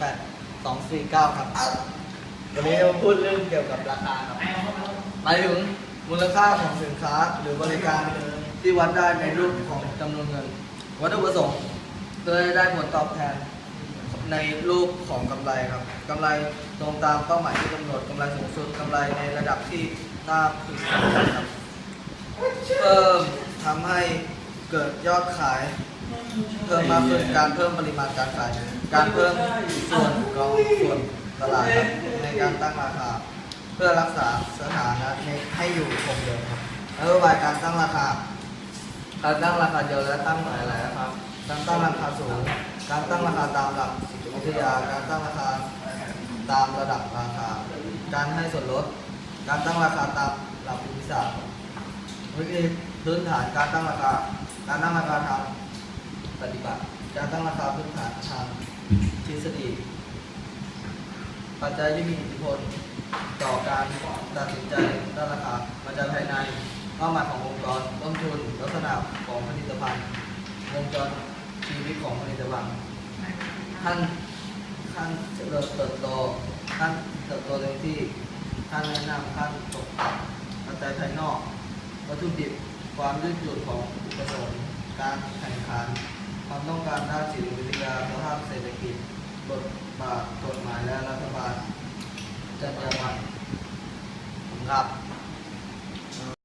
8 2 4 9 ครับอ้าววันนี้เราพูดเรื่องเกี่ยวกับราคาครับหมายถึงมูลค่าของสินค้าหรือบริการที่วัดได้ในรูปของจำนวนเงิน วัตถุประสงค์เพื่อให้ได้ผลตอบแทนในรูปของกำไรครับกำไรตรงตามเป้าหมายที่กำหนดกำไรสูงสุดกำไรในระดับที่น่าพึงพอใจครับเพิ่มทำให้ เกิดยอดขายเพิ่มมากขึ้นการเพิ่มปริมาณการขาย การเพิ่มส่วนกองส่วนตลาดครับในการตั้งราคา เพื่อรักษาสถานะในให้อยู่คงเดิมครับนโยบายการตั้งราคา การตั้งราคาเดียวและตั้งหลายหลายๆครับ การตั้งราคาสูง การตั้งราคาตามหลักวิทยา การตั้งราคาตามระดับราคา การให้ส่วนลด การตั้งราคาตามหลักภูมิศาสตร์วิธี พื้นฐานการตั้งราคา การตั้งราคาทางปฏิบัติ การตั้งราคาพื้นฐานทางทฤษฎีปัจจัยที่มีอิทธิพลต่อการตัดสินใจตั้งราคาปัจจัยภายในเป้าหมายขององค์กรต้นทุนลักษณะของผลิตภัณฑ์วงจรชีวิตของผลิตภัณฑ์ขั้นขั้นเจริญเติบโตขั้นเติบโตเต็มที่ขั้นแนะนำขั้นตกต่ำปัจจัยภายนอกวัตถุดิบ ความยืดหยุ่นของอุปสงค์การแข่งขัน ความต้องการด้านจิตวิทยาสภาพเศรษฐกิจบทบาทกฎหมายและรัฐบาลจรรยาบรรณครับ